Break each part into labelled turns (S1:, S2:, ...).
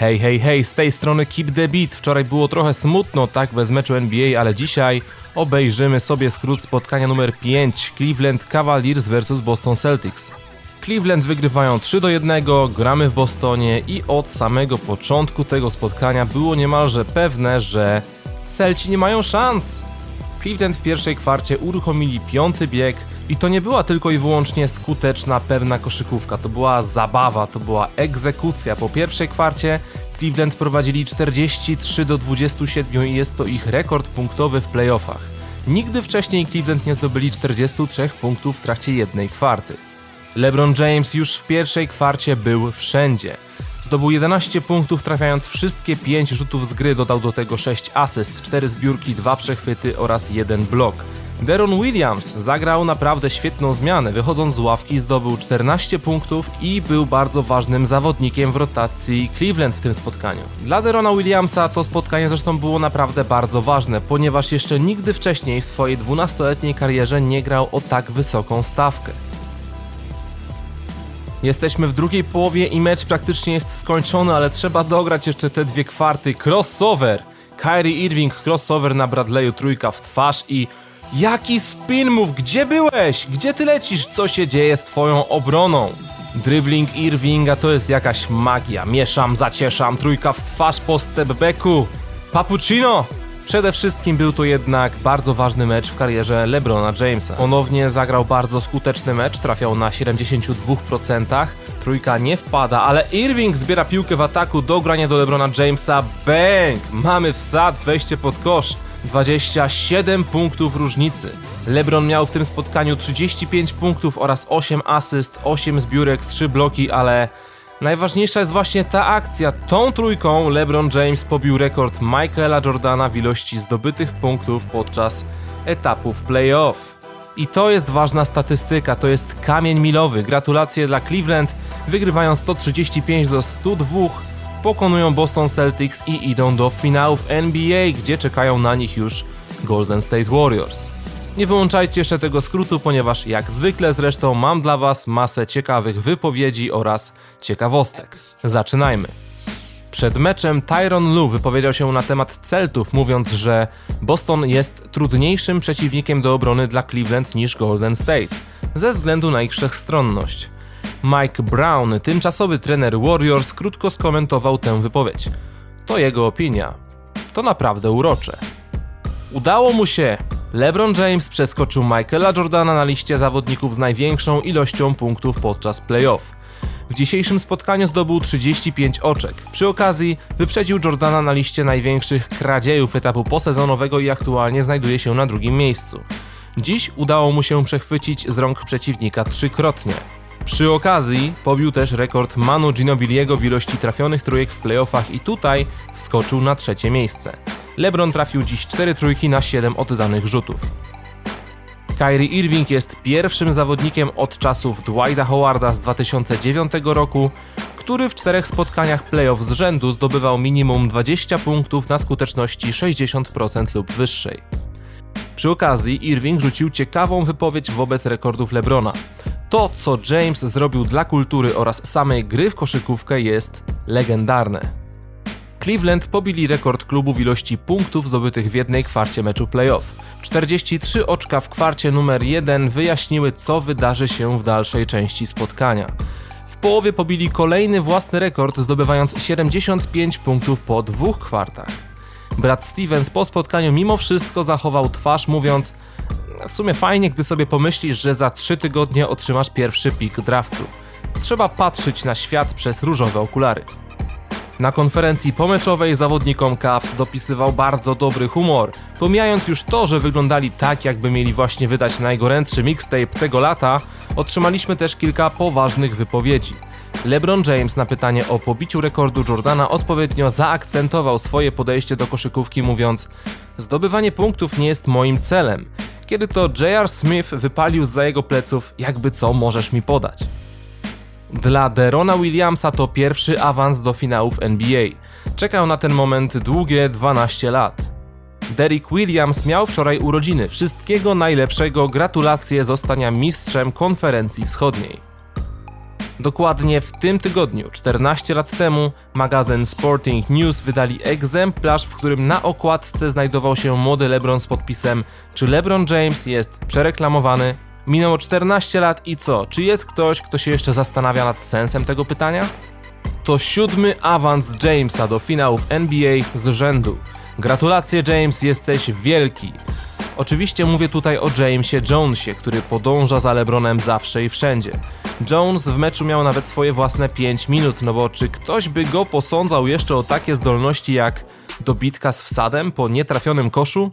S1: Hej, hej, hej, z tej strony Keep the Beat. Wczoraj było trochę smutno, tak, bez meczu NBA, ale dzisiaj obejrzymy sobie skrót spotkania numer 5 Cleveland Cavaliers vs Boston Celtics. Cleveland wygrywają 3 do 1, gramy w Bostonie i od samego początku tego spotkania było niemalże pewne, że Celci nie mają szans. Cleveland w pierwszej kwarcie uruchomili piąty bieg i to nie była tylko i wyłącznie skuteczna, pewna koszykówka, to była zabawa, to była egzekucja. Po pierwszej kwarcie Cleveland prowadzili 43 do 27 i jest to ich rekord punktowy w playoffach. Nigdy wcześniej Cleveland nie zdobyli 43 punktów w trakcie jednej kwarty. LeBron James już w pierwszej kwarcie był wszędzie. Zdobył 11 punktów, trafiając wszystkie 5 rzutów z gry, dodał do tego 6 asyst, 4 zbiórki, 2 przechwyty oraz 1 blok. Deron Williams zagrał naprawdę świetną zmianę, wychodząc z ławki zdobył 14 punktów i był bardzo ważnym zawodnikiem w rotacji Cleveland w tym spotkaniu. Dla Derona Williamsa to spotkanie zresztą było naprawdę bardzo ważne, ponieważ jeszcze nigdy wcześniej w swojej 12-letniej karierze nie grał o tak wysoką stawkę. Jesteśmy w drugiej połowie i mecz praktycznie jest skończony, ale trzeba dograć jeszcze te dwie kwarty. Crossover! Kyrie Irving crossover na Bradley'u, trójka w twarz i... Jaki spin move! Gdzie byłeś? Gdzie ty lecisz? Co się dzieje z twoją obroną? Dribbling Irvinga to jest jakaś magia. Mieszam, zacieszam, trójka w twarz po stepbacku. Papuccino! Przede wszystkim był to jednak bardzo ważny mecz w karierze LeBrona Jamesa. Ponownie zagrał bardzo skuteczny mecz, trafiał na 72%, trójka nie wpada, ale Irving zbiera piłkę w ataku do grania do LeBrona Jamesa. Bang! Mamy wsad, wejście pod kosz. 27 punktów różnicy. LeBron miał w tym spotkaniu 35 punktów oraz 8 asyst, 8 zbiórek, 3 bloki, ale Najważniejsza jest właśnie ta akcja. Tą trójką LeBron James pobił rekord Michaela Jordana w ilości zdobytych punktów podczas etapów playoff. I to jest ważna statystyka, to jest kamień milowy. Gratulacje dla Cleveland. Wygrywają 135 do 102, pokonują Boston Celtics i idą do finałów NBA, gdzie czekają na nich już Golden State Warriors. Nie wyłączajcie jeszcze tego skrótu, ponieważ jak zwykle zresztą mam dla Was masę ciekawych wypowiedzi oraz ciekawostek. Zaczynajmy. Przed meczem Tyron Lu wypowiedział się na temat Celtów, mówiąc, że Boston jest trudniejszym przeciwnikiem do obrony dla Cleveland niż Golden State, ze względu na ich wszechstronność. Mike Brown, tymczasowy trener Warriors, krótko skomentował tę wypowiedź. To jego opinia. To naprawdę urocze. Udało mu się! LeBron James przeskoczył Michaela Jordana na liście zawodników z największą ilością punktów podczas playoff. W dzisiejszym spotkaniu zdobył 35 oczek. Przy okazji wyprzedził Jordana na liście największych kradziejów etapu posezonowego i aktualnie znajduje się na drugim miejscu. Dziś udało mu się z rąk przeciwnika trzykrotnie. Przy okazji pobił też rekord Manu Ginobiliego w ilości trafionych trójek w playoffach i tutaj wskoczył na trzecie miejsce. LeBron trafił dziś 4 trójki na 7 oddanych rzutów. Kyrie Irving jest pierwszym zawodnikiem od czasów Dwighta Howarda z 2009 roku, który w czterech spotkaniach playoff z rzędu zdobywał minimum 20 punktów na skuteczności 60% lub wyższej. Przy okazji Irving rzucił ciekawą wypowiedź wobec rekordów LeBrona. To, co James zrobił dla kultury oraz samej gry w koszykówkę jest legendarne. Cleveland pobili rekord klubu w ilości punktów zdobytych w jednej kwarcie meczu playoff. 43 oczka w kwarcie numer 1 wyjaśniły, co wydarzy się w dalszej części spotkania. W połowie pobili kolejny własny rekord, zdobywając 75 punktów po dwóch kwartach. Brad Stevens po spotkaniu mimo wszystko zachował twarz, mówiąc: W sumie fajnie, gdy sobie pomyślisz, że za 3 tygodnie otrzymasz pierwszy pik draftu. Trzeba patrzeć na świat przez różowe okulary. Na konferencji pomeczowej zawodnikom Cavs dopisywał bardzo dobry humor. Pomijając już to, że wyglądali tak, jakby mieli właśnie wydać najgorętszy mixtape tego lata, otrzymaliśmy też kilka poważnych wypowiedzi. LeBron James na pytanie o pobiciu rekordu Jordana odpowiednio zaakcentował swoje podejście do koszykówki, mówiąc: Zdobywanie punktów nie jest moim celem. Kiedy to J.R. Smith wypalił za jego pleców, jakby co możesz mi podać. Dla Derona Williamsa to pierwszy awans do finałów NBA. Czekał na ten moment długie 12 lat. Derrick Williams miał wczoraj urodziny. Wszystkiego najlepszego, gratulacje zostania mistrzem konferencji wschodniej. Dokładnie w tym tygodniu, 14 lat temu, magazyn Sporting News wydali egzemplarz, w którym na okładce znajdował się młody LeBron z podpisem Czy LeBron James jest przereklamowany? Minęło 14 lat i co? Czy jest ktoś, kto się jeszcze zastanawia nad sensem tego pytania? To siódmy awans Jamesa do finałów NBA z rzędu. Gratulacje James, jesteś wielki. Oczywiście mówię tutaj o Jamesie Jonesie, który podąża za LeBronem zawsze i wszędzie. Jones w meczu miał nawet swoje własne 5 minut, no bo czy ktoś by go posądzał jeszcze o takie zdolności jak dobitka z wsadem po nietrafionym koszu?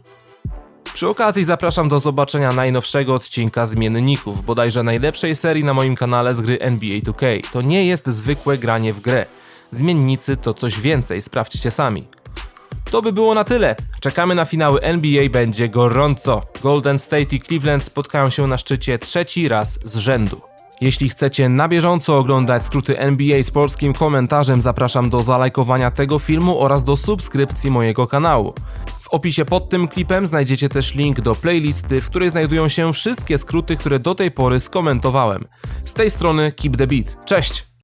S1: Przy okazji zapraszam do zobaczenia najnowszego odcinka Zmienników, bodajże najlepszej serii na moim kanale z gry NBA 2K. To nie jest zwykłe granie w grę. Zmiennicy to coś więcej, sprawdźcie sami. To by było na tyle. Czekamy na finały NBA, będzie gorąco. Golden State i Cleveland spotkają się na szczycie trzeci raz z rzędu. Jeśli chcecie na bieżąco oglądać skróty NBA z polskim komentarzem, zapraszam do zalajkowania tego filmu oraz do subskrypcji mojego kanału. W opisie pod tym klipem znajdziecie też link do playlisty, w której znajdują się wszystkie skróty, które do tej pory skomentowałem. Z tej strony Keep the Beat. Cześć!